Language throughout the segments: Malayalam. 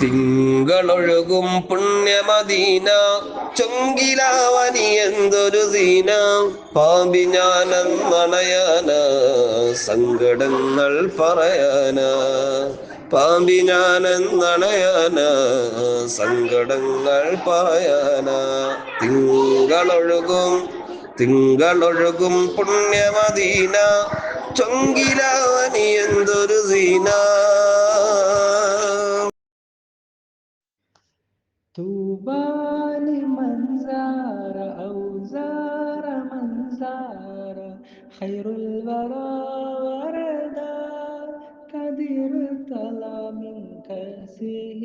തിങ്കളൊഴുകും പുണ്യമദീന ചൊങ്കിലാവനി എന്തൊരു ദീന. പാമ്പി മണയാന സങ്കടങ്ങൾ പറയാന. പാമ്പി ഞാനെന്നണയാന സങ്കടങ്ങൾ പറയാന. തിങ്കളൊഴുകും തിങ്കളൊഴുകും പുണ്യമദീന ചൊങ്കിലാവനി لمن زار أو زار من زار خير الورى وردا قد ارتلى من كأسه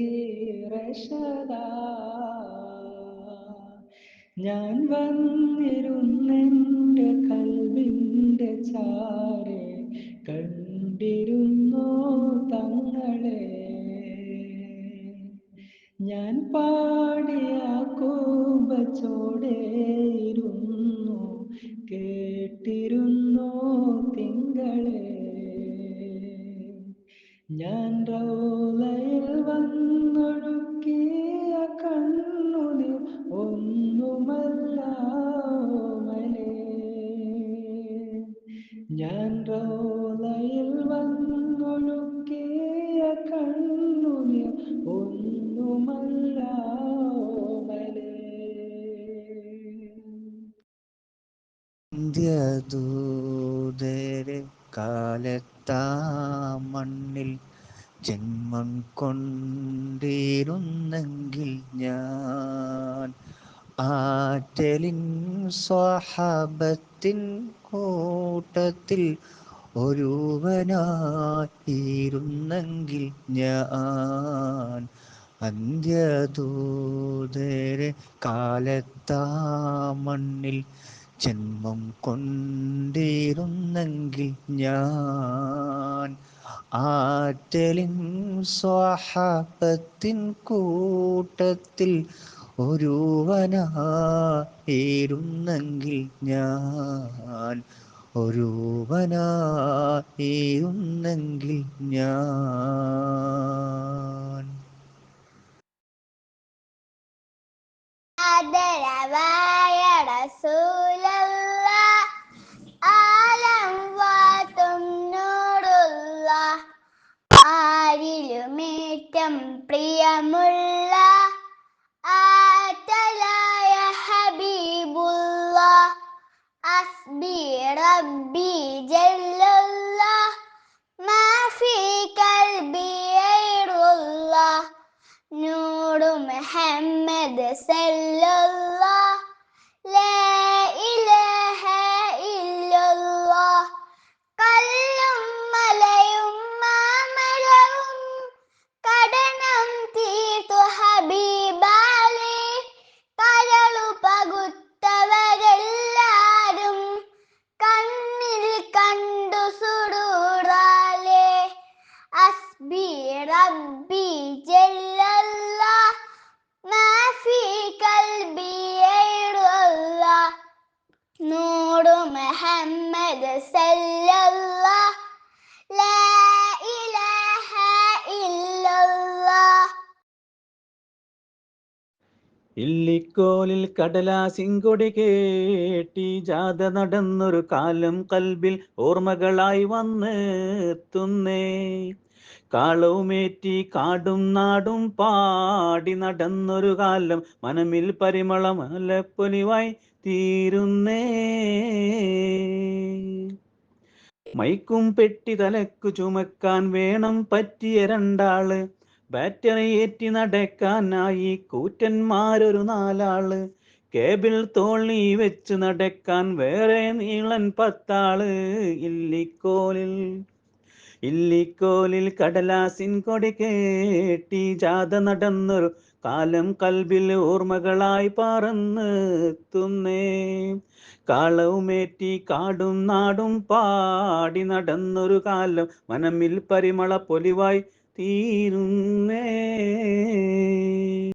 رشدا ഞാൻ വന്നിരുന്നെൻ്റെ കൽവിൻ്റെ ചാരെ കണ്ടിരുന്നോ തങ്ങളെ ഞാൻ പാടിയ കേട്ടിരുന്നു കേട്ടിരുന്നോ തിങ്കളെ? ഞാൻ റൗലയിൽ വന്നൊഴുക്കിയ കണ്ണുനീർ ഒന്നുമല്ല. ഇന്ത്യദൂതരെ കാലത്താ മണ്ണിൽ ജന്മം കൊണ്ടിരുന്നെങ്കിൽ ഞാൻ ആറ്റലിൻ സ്വഹാബത്തിൻ കൂട്ടത്തിൽ ഒരുവനായിരുന്നെങ്കിൽ ഞാൻ അന്ത്യദൂതരെ കാലത്താ മണ്ണിൽ ജന്മം കൊണ്ടിരുന്നെങ്കിൽ ഞാൻ ആറ്റലിൻ സ്വാഹാപത്തിൻ കൂട്ടത്തിൽ ഒരുവനായിരുന്നെങ്കിൽ ഞാൻ ഒരുവനായിരുന്നെങ്കിൽ ഞാൻ ആദരവായ പ്രിയമുള്ള ആറ്റലായ ഹബീബുള്ള അസ്ബി റബ്ബി ജല്ലുള്ള മാഫി കൽബി ഐറുള്ള നൂറു മുഹമ്മദ് സല്ലല്ലാഹ് റബ്ബി غير الله نور محمد صلى മുഹമ്മദ് لا ലാ ഇലാഹ الله ഇല്ലിക്കോലിൽ കടലാസിങ്കൊടി കേട്ടി ജാഥ നടന്നൊരു കാലം കൽബിൽ ഓർമ്മകളായി വന്നെത്തുന്നേ. കാളവുമേറ്റി കാടും നാടും പാടി നടന്നൊരു കാലം മനമിൽ പരിമളം അലപ്പൊലിവായി തീരുന്നേ. മൈക്കും പെട്ടി തലക്കു ചുമക്കാൻ വേണം പറ്റിയ രണ്ടാൾ. ബാറ്ററി ഏറ്റി നടക്കാനായി കൂറ്റന്മാരൊരു നാലാൾ. കേബിൾ തോളി വെച്ച് നടക്കാൻ വേറെ നീളൻ പത്താൾ. ഇല്ലിക്കോലിൽ ഇല്ലിക്കോലിൽ കടലാസിൻ കൊടി കേട്ടി ജാഥ നടന്നൊരു കാലം കൽബിൽ ഓർമ്മകളായി പറന്നെത്തുന്നേ. കാളവുമേറ്റി കാടും നാടും പാടി നടന്നൊരു കാലം മനമിൽ പരിമള പൊലിവായി തീരുന്നേ.